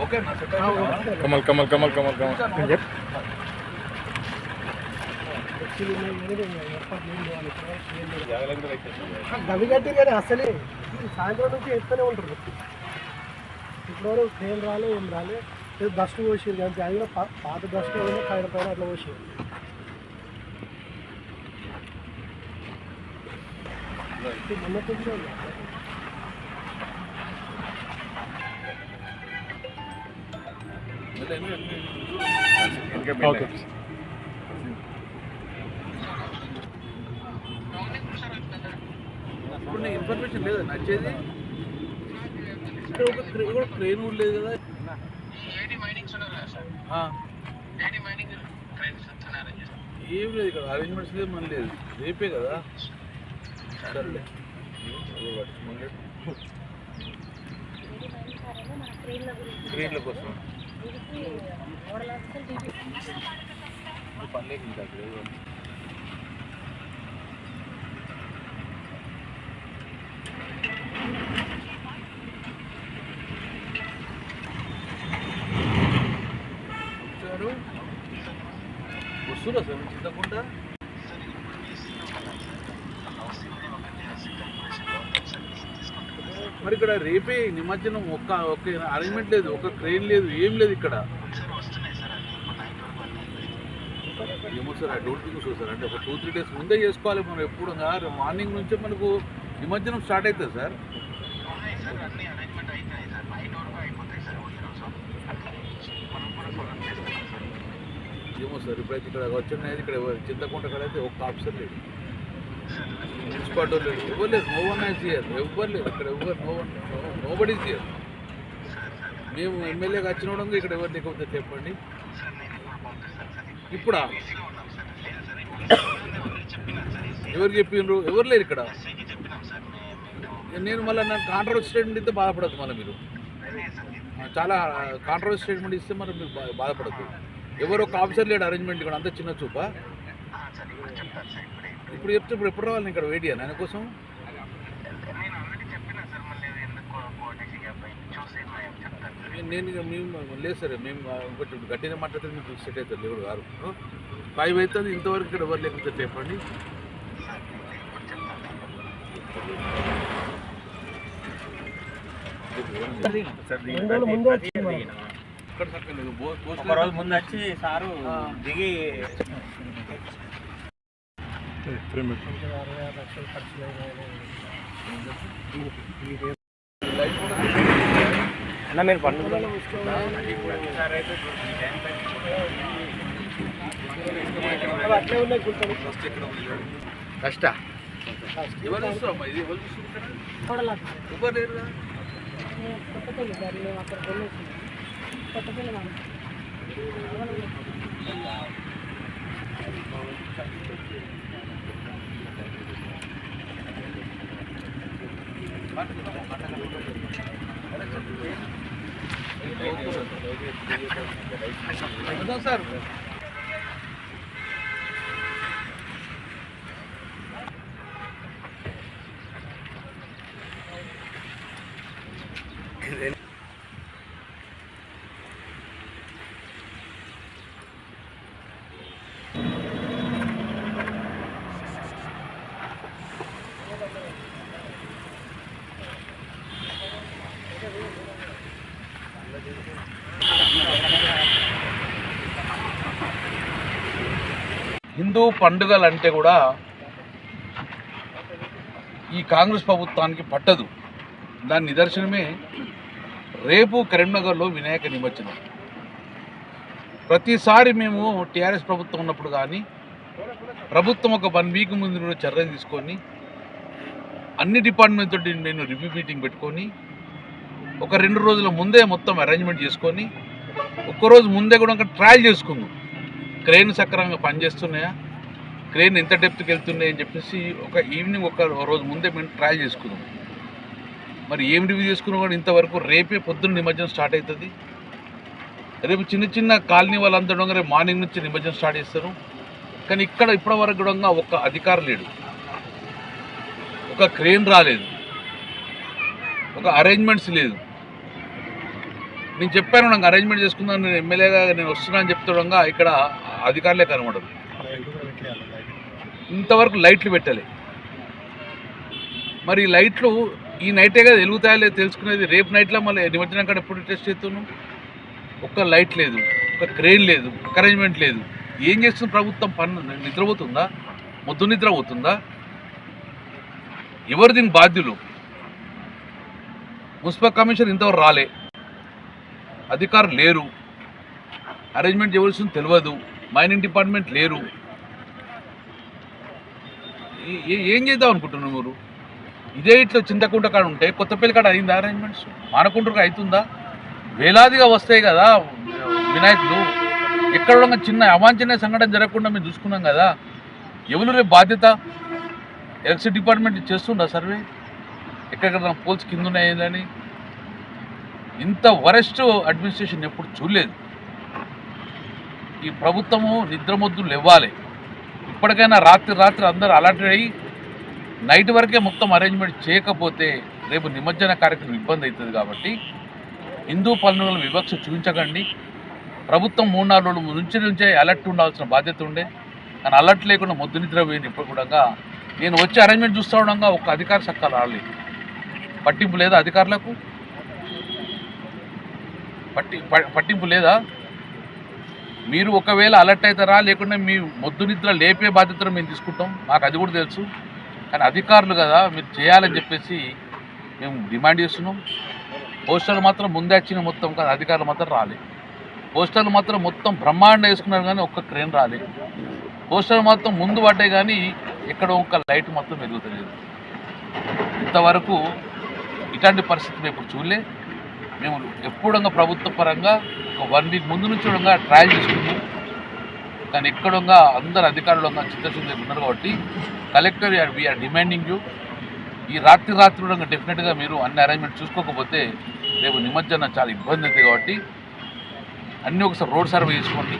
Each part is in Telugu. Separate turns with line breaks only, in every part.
ఓకేనా సెట్
కమల్ కమల్ కమల్ కమల్ కమల్
గవి కట్టి కానీ అసలే సాయంత్రం నుంచి ఎత్తూనే ఉంటారు ఇప్పుడు వరకు ట్రైన్ రాలే ఏం రాలే ఏదో డస్ట్ పోసేది అంతే అది కూడా పా- పాత డస్ట్ పైన పైన అట్లా పోసేది ఇది మొన్న కొంచెం
ఓకే.
ఇప్పుడు నీకు ఇన్ఫర్మేషన్ లేదా నచ్చేది? ఇక్కడ ఒక ట్రైన్ కూడా లేదు కదా. ఏం లేదు ఇక్కడ అరేంజ్మెంట్స్ లేదు మన లేదు. రేపే కదా. సరేలే. ట్రైన్ల కోసం. పర్లేదు ఇంకా సార్ చింతకుండా మరి ఇక్కడ రేపే నిమజ్జనం ఒక్క ఒక్క అరేంజ్మెంట్ లేదు ఒక ట్రైన్ లేదు ఏం లేదు ఇక్కడ. ఏమో sir I don't think so sir అంటే ఒక టూ త్రీ డేస్ ముందే చేసుకోవాలి మనం ఎప్పుడు. మార్నింగ్ నుంచే మనకు నిమజ్జనం స్టార్ట్ అవుతుంది సార్. ఏమో సార్ ఇప్పుడైతే ఇక్కడ వచ్చిన ఇక్కడ ఎవరు- చింతకుంట అయితే ఒక్క ఆఫీసర్ లేదు. మున్సిపాలిటీ లేడు ఎవరు లేదు నో వన్ హ్యాస్ హియర్ ఎవరు లేరు ఇక్కడ ఎవ్వరు no one nobody here మేము ఎమ్మెల్యేగా వచ్చిన ఇక్కడ ఎవరు లేకపోతే చెప్పండి. ఇప్పుడా? ఎవరు చెప్పిండ్రు ఎవరు లేరు ఇక్కడ? నేను మళ్ళీ నాకు కాంట్రవర్సీ స్టేట్మెంట్ ఇస్తే బాధపడద్దు మళ్ళీ మీరు. చాలా కాంట్రవర్సీ స్టేట్మెంట్ ఇస్తే మరి మీరు బా- బాధపడద్దు. ఎవరు ఒక ఆఫీసర్ లేడు అరేంజ్మెంట్ ఇక్కడ అంతా చిన్న చూపా? ఇప్పుడు చెప్తే ఇప్పుడు ఎప్పుడు రావాలి ఇక్కడ వెయిట్ చేయాలి ఆయన కోసం నేను- నేను ఇక మేము లేదు సరే మేము ఇంకొంచెం గట్టిగా మాట్లాడితే మీకు సెట్ అవుతుంది ఎవరు గారు ఫైవ్ అవుతుంది ఇంతవరకు ఇక్కడ ఎవరు లేకపోతే చెప్పండి.
రెండు రోజులు ముందే వచ్చింది మనం.
ఇక్కడ సక్కలేదు బో- పోస్ట్
ఒక రోజు ముందు వచ్చి సారు దిగి అన్న మీరు పండుగ
కష్ట? ఎవరు ఇది ఎవరు చూస్తున్నారు ఎవరు లేరుగా
కొత్తపల్లి గారు మేము అక్కడ కొనేసి కొత్తపల్లి వాళ్ళు
అర్థం సార్ హిందూ పండుగలు అంటే కూడా ఈ కాంగ్రెస్ ప్రభుత్వానికి పట్టదు. దాని నిదర్శనమే రేపు కరీంనగర్లో వినాయక నిమజ్జనం. ప్రతిసారి మేము టీఆర్ఎస్ ప్రభుత్వం ఉన్నప్పుడు కానీ ప్రభుత్వం ఒక వన్ వీక్ ముందు నుండి చర్యలు తీసుకొని అన్ని డిపార్ట్మెంట్ తోటి నేను రివ్యూ మీటింగ్ పెట్టుకొని ఒక రెండు రోజుల ముందే మొత్తం అరేంజ్మెంట్ చేసుకొని ఒక్కరోజు ముందే కూడా ఇంకా ట్రయల్ చేసుకుందాం. క్రెయిన్ సక్రమంగా పనిచేస్తున్నాయా? క్రెయిన్ ఎంత డెప్త్కి వెళ్తున్నాయి అని చెప్పేసి ఒక ఈవినింగ్ ఒక రోజు ముందే మేము ట్రయల్ చేసుకున్నాం. మరి ఏం రివ్యూ చేసుకున్నా కూడా ఇంతవరకు రేపే పొద్దున్న నిమజ్జనం స్టార్ట్ అవుతుంది రేపు చిన్న చిన్న కాలనీ వాళ్ళందరూ కూడా రేపు మార్నింగ్ నుంచి నిమజ్జనం స్టార్ట్ చేస్తారు. కానీ ఇక్కడ ఇప్పటివరకు కూడా ఒక్క అధికారం లేడు. ఒక క్రెయిన్ రాలేదు. ఒక అరేంజ్మెంట్స్ లేదు. నేను చెప్పాను నాకు అరేంజ్మెంట్ చేసుకుందాను నేను ఎమ్మెల్యేగా నేను వస్తున్నానని చెప్తుండగా ఇక్కడ అధికారులే కనబడదు ఇంతవరకు లైట్లు పెట్టాలి. మరి ఈ లైట్లు ఈ నైటే కదా వెలుగుతాయో లేదు తెలుసుకునేది. రేపు నైట్లో మళ్ళీ నిమజ్జనం కాడ ఎప్పుడు టెస్ట్ చేస్తున్నాం ఒక్క లైట్ లేదు ఒక క్రెయిన్ లేదు ఒక అరేంజ్మెంట్ లేదు. ఏం చేస్తుంది ప్రభుత్వం? పన్ను నిద్రపోతుందా? మొద్దు నిద్ర పోతుందా? ఎవరు దీనికి బాధ్యులు? మున్సిపల్ కమిషన్ ఇంతవరకు రాలే. అధికారులు లేరు. అరేంజ్మెంట్ చేయవలసింది తెలియదు. మైనింగ్ డిపార్ట్మెంట్ లేరు. ఏం చేద్దాం అనుకుంటున్నారు మీరు? ఇదే ఇట్లా చింతకుంట కాడ ఉంటే కొత్తపల్లి కాడ అయిందా అరేంజ్మెంట్స్ మానకుంటకు అవుతుందా వేలాదిగా వస్తాయి కదా వినాయకులు. ఎక్కడ చిన్న అవాంఛనీయ సంఘటన జరగకుండా మేము చూసుకున్నాం కదా. ఎవరు రేపు బాధ్యత? ఎలక్ట్రిసిటీ డిపార్ట్మెంట్ చేస్తుందా సర్వే? ఎక్కడెక్కడ పోల్స్ కింద ఉన్నాయని ఇంత వరెస్ట్ అడ్మినిస్ట్రేషన్ ఎప్పుడు చూడలేదు. ఈ ప్రభుత్వము నిద్రమొద్దులు ఇవ్వాలి ఇప్పటికైనా రాత్రి రాత్రి అందరూ అలర్ట్ అయ్యి నైట్ వరకే మొత్తం అరేంజ్మెంట్ చేయకపోతే రేపు నిమజ్జన కార్యక్రమం ఇబ్బంది అవుతుంది కాబట్టి హిందూ పనులను వివక్ష చూపించకండి. ప్రభుత్వం మూడు నాలుగు రోజుల నుంచి నుంచే అలర్ట్ ఉండాల్సిన బాధ్యత ఉండే. కానీ అలర్ట్ లేకుండా మొద్దు నిద్ర పోయింది ఇప్పుడు కూడా. నేను వచ్చి అరేంజ్మెంట్ చూస్తూ ఉండగా ఒక అధికార సక్కలు రాలేదు. పట్టింపు లేదా అధికారులకు? పట్టి ప- పట్టింపు లేదా? మీరు ఒకవేళ అలర్ట్ అవుతారా? లేకుంటే మీ మొద్దు నిద్ర లేపే బాధ్యతను మేము తీసుకుంటాం. మాకు అది కూడా తెలుసు. కానీ అధికారులు కదా మీరు చేయాలని చెప్పేసి మేము డిమాండ్ చేస్తున్నాం. పోస్టర్లు మాత్రం ముందే వచ్చిన మొత్తం కానీ అధికారులు మాత్రం రాలే. పోస్టర్లు మాత్రం మొత్తం బ్రహ్మాండ వేసుకున్నారు కానీ ఒక్క క్రేన్ రాలే. పోస్టర్లు మాత్రం ముందు పడ్డాయి కానీ ఎక్కడ ఒక్క లైట్ మొత్తం వెలుగుతలేదు. ఇంతవరకు ఇట్లాంటి పరిస్థితి మేము ఇప్పుడు చూడలే. మేము ఎప్పుడంగా ప్రభుత్వ పరంగా వన్ వీక్ ముందు నుంచి ఉండగా ట్రయల్ చేసుకుంది. కానీ ఎక్కడంగా అందరు అధికారులు చిత్తశుద్ధి ఉన్నారు కాబట్టి కలెక్టర్ వీఆర్ డిమాండింగ్ యూ ఈ రాత్రి రాత్రి కూడా డెఫినెట్గా మీరు అన్ని అరేంజ్మెంట్ చూసుకోకపోతే రేపు నిమజ్జనం చాలా ఇబ్బంది అవుతుంది కాబట్టి అన్నీ ఒకసారి రోడ్ సర్వే చేసుకోండి.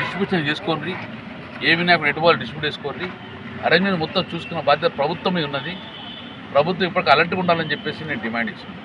డిస్ట్రిబ్యూషన్ చేసుకోండి. ఏ వినాయకుడు ఎటు డిస్ట్రిబ్యూట్ చేసుకోండి. అరేంజ్మెంట్ మొత్తం చూసుకున్న బాధ్యత ప్రభుత్వమే ఉన్నది. ప్రభుత్వం ఇప్పటికీ అలర్ట్గా ఉండాలని చెప్పేసి నేను డిమాండ్ ఇస్తున్నాను.